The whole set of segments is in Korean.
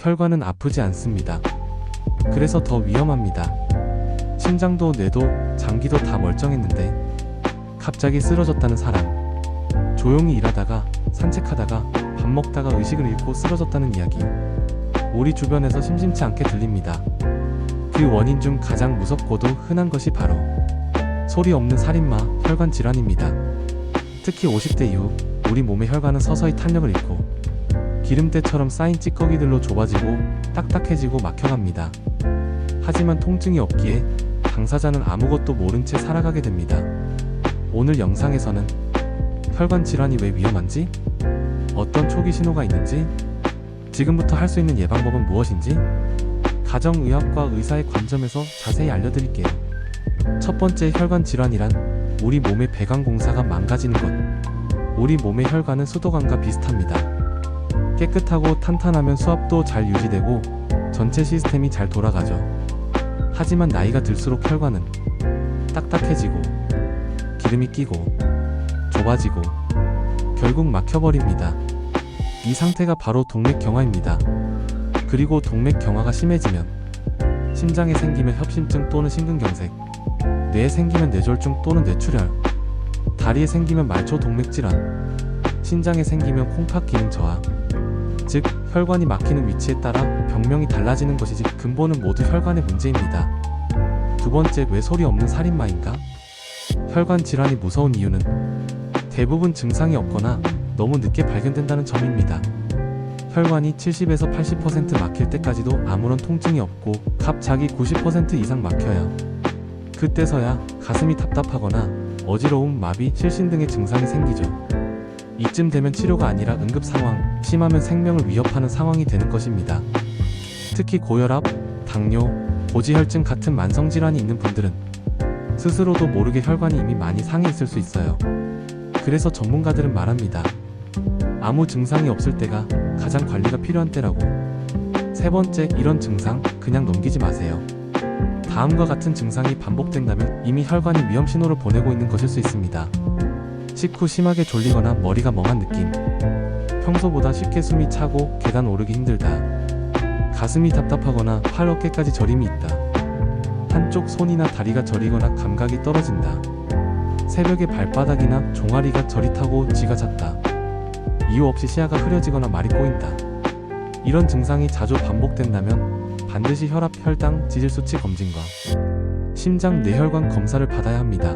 혈관은 아프지 않습니다. 그래서 더 위험합니다. 심장도 뇌도 장기도 다 멀쩡했는데 갑자기 쓰러졌다는 사람. 조용히 일하다가 산책하다가 밥 먹다가 의식을 잃고 쓰러졌다는 이야기. 우리 주변에서 심심치 않게 들립니다. 그 원인 중 가장 무섭고도 흔한 것이 바로 소리 없는 살인마 혈관 질환입니다. 특히 50대 이후 우리 몸의 혈관은 서서히 탄력을 잃고 기름때처럼 쌓인 찌꺼기들로 좁아지고 딱딱해지고 막혀갑니다. 하지만 통증이 없기에 당사자는 아무것도 모른 채 살아가게 됩니다. 오늘 영상에서는 혈관 질환이 왜 위험한지, 어떤 초기 신호가 있는지, 지금부터 할 수 있는 예방법은 무엇인지, 가정의학과 의사의 관점에서 자세히 알려드릴게요. 첫 번째 혈관 질환이란 우리 몸의 배관 공사가 망가지는 것. 우리 몸의 혈관은 수도관과 비슷합니다. 깨끗하고 탄탄하면 수압도 잘 유지되고 전체 시스템이 잘 돌아가죠. 하지만 나이가 들수록 혈관은 딱딱해지고 기름이 끼고 좁아지고 결국 막혀버립니다. 이 상태가 바로 동맥경화입니다. 그리고 동맥경화가 심해지면 심장에 생기면 협심증 또는 심근경색, 뇌에 생기면 뇌졸중 또는 뇌출혈, 다리에 생기면 말초 동맥 질환, 신장에 생기면 콩팥 기능 저하, 즉 혈관이 막히는 위치에 따라 병명이 달라지는 것이지 근본은 모두 혈관의 문제입니다. 두 번째 왜 소리 없는 살인마인가? 혈관 질환이 무서운 이유는 대부분 증상이 없거나 너무 늦게 발견된다는 점입니다. 혈관이 70에서 80% 막힐 때까지도 아무런 통증이 없고 갑자기 90% 이상 막혀요. 그때서야 가슴이 답답하거나 어지러움, 마비, 실신 등의 증상이 생기죠. 이쯤 되면 치료가 아니라 응급 상황, 심하면 생명을 위협하는 상황이 되는 것입니다. 특히 고혈압, 당뇨, 고지혈증 같은 만성 질환이 있는 분들은 스스로도 모르게 혈관이 이미 많이 상해 있을 수 있어요. 그래서 전문가들은 말합니다. 아무 증상이 없을 때가 가장 관리가 필요한 때라고. 세 번째, 이런 증상 그냥 넘기지 마세요. 다음과 같은 증상이 반복된다면 이미 혈관이 위험 신호를 보내고 있는 것일 수 있습니다. 식후 심하게 졸리거나 머리가 멍한 느낌. 평소보다 쉽게 숨이 차고 계단 오르기 힘들다. 가슴이 답답하거나 팔 어깨까지 저림이 있다. 한쪽 손이나 다리가 저리거나 감각이 떨어진다. 새벽에 발바닥이나 종아리가 저릿하고 쥐가 잤다. 이유 없이 시야가 흐려지거나 말이 꼬인다. 이런 증상이 자주 반복된다면 반드시 혈압, 혈당, 지질 수치 검진과 심장 내혈관 검사를 받아야 합니다.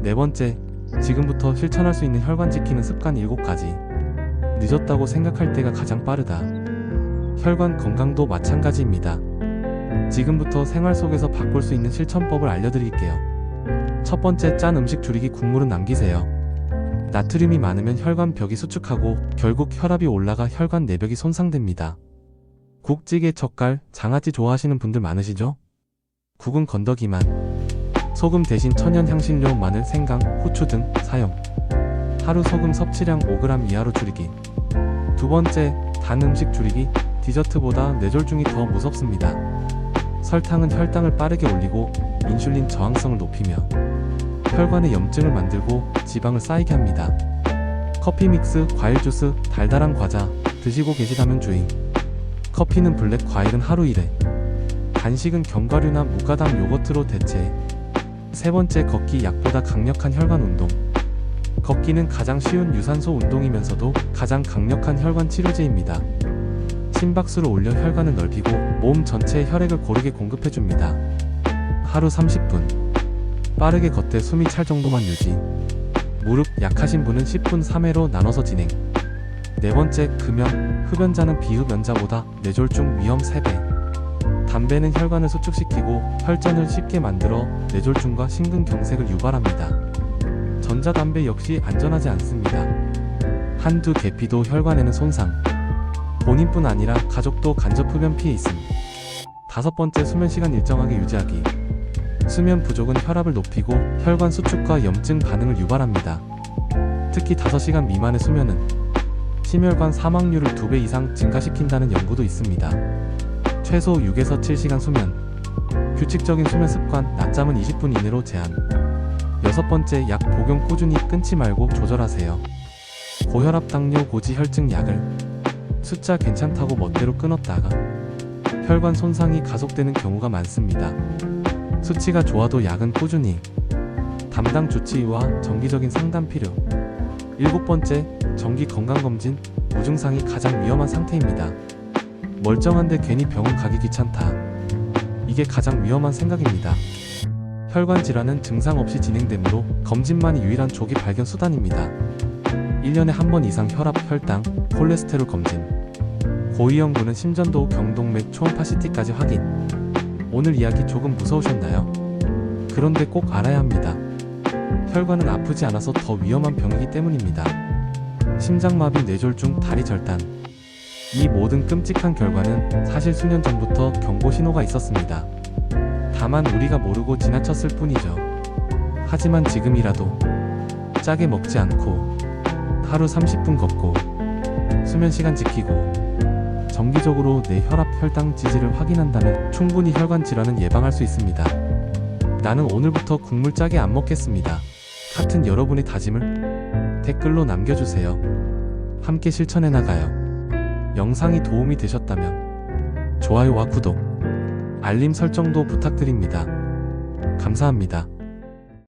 네 번째, 지금부터 실천할 수 있는 혈관 지키는 습관 7가지. 늦었다고 생각할 때가 가장 빠르다. 혈관 건강도 마찬가지입니다. 지금부터 생활 속에서 바꿀 수 있는 실천법을 알려드릴게요. 첫 번째, 짠 음식 줄이기 국물은 남기세요. 나트륨이 많으면 혈관 벽이 수축하고 결국 혈압이 올라가 혈관 내벽이 손상됩니다. 국, 찌개, 젓갈, 장아찌 좋아하시는 분들 많으시죠? 국은 건더기만. 소금 대신 천연 향신료, 마늘, 생강, 후추 등 사용. 하루 소금 섭취량 5g 이하로 줄이기. 두 번째, 단 음식 줄이기. 디저트보다 뇌졸중이 더 무섭습니다. 설탕은 혈당을 빠르게 올리고 인슐린 저항성을 높이며 혈관에 염증을 만들고 지방을 쌓이게 합니다. 커피 믹스, 과일 주스, 달달한 과자 드시고 계시다면 주의. 커피는 블랙, 과일은 하루 1회. 간식은 견과류나 무가당 요거트로 대체. 세 번째 걷기 약보다 강력한 혈관 운동. 걷기는 가장 쉬운 유산소 운동이면서도 가장 강력한 혈관 치료제입니다. 심박수를 올려 혈관을 넓히고 몸 전체에 혈액을 고르게 공급해줍니다. 하루 30분. 빠르게 걷되 숨이 찰 정도만 유지. 무릎 약하신 분은 10분 3회로 나눠서 진행. 네 번째, 금연. 흡연자는 비흡연자보다 뇌졸중 위험 3배. 담배는 혈관을 수축시키고 혈전을 쉽게 만들어 뇌졸중과 심근경색을 유발합니다. 전자담배 역시 안전하지 않습니다. 한두 계피도 혈관에는 손상. 본인뿐 아니라 가족도 간접 흡연 피해 있음. 다섯 번째, 수면 시간 일정하게 유지하기. 수면 부족은 혈압을 높이고 혈관 수축과 염증 반응을 유발합니다. 특히 5시간 미만의 수면은 심혈관 사망률을 2배 이상 증가시킨다는 연구도 있습니다. 최소 6에서 7시간 수면. 규칙적인 수면 습관, 낮잠은 20분 이내로 제한. 여섯 번째, 약 복용 꾸준히 끊지 말고 조절하세요. 고혈압, 당뇨, 고지혈증 약을 숫자 괜찮다고 멋대로 끊었다가 혈관 손상이 가속되는 경우가 많습니다. 수치가 좋아도 약은 꾸준히 담당 조치와 정기적인 상담 필요. 일곱 번째, 정기 건강검진, 무증상이 가장 위험한 상태입니다. 멀쩡한데 괜히 병원 가기 귀찮다. 이게 가장 위험한 생각입니다. 혈관 질환은 증상 없이 진행되므로 검진만이 유일한 조기 발견 수단입니다. 1년에 한 번 이상 혈압, 혈당, 콜레스테롤 검진. 고위험군은 심전도, 경동맥, 초음파 CT까지 확인. 오늘 이야기 조금 무서우셨나요? 그런데 꼭 알아야 합니다. 혈관은 아프지 않아서 더 위험한 병이기 때문입니다. 심장마비, 뇌졸중, 다리 절단. 이 모든 끔찍한 결과는 사실 수년 전부터 경고 신호가 있었습니다. 다만 우리가 모르고 지나쳤을 뿐이죠. 하지만 지금이라도 짜게 먹지 않고 하루 30분 걷고 수면 시간 지키고 정기적으로 내 혈압, 혈당 지지를 확인한다면 충분히 혈관 질환은 예방할 수 있습니다. 나는 오늘부터 국물 짜게 안 먹겠습니다. 같은 여러분의 다짐을 댓글로 남겨주세요. 함께 실천해 나가요. 영상이 도움이 되셨다면 좋아요와 구독, 알림 설정도 부탁드립니다. 감사합니다.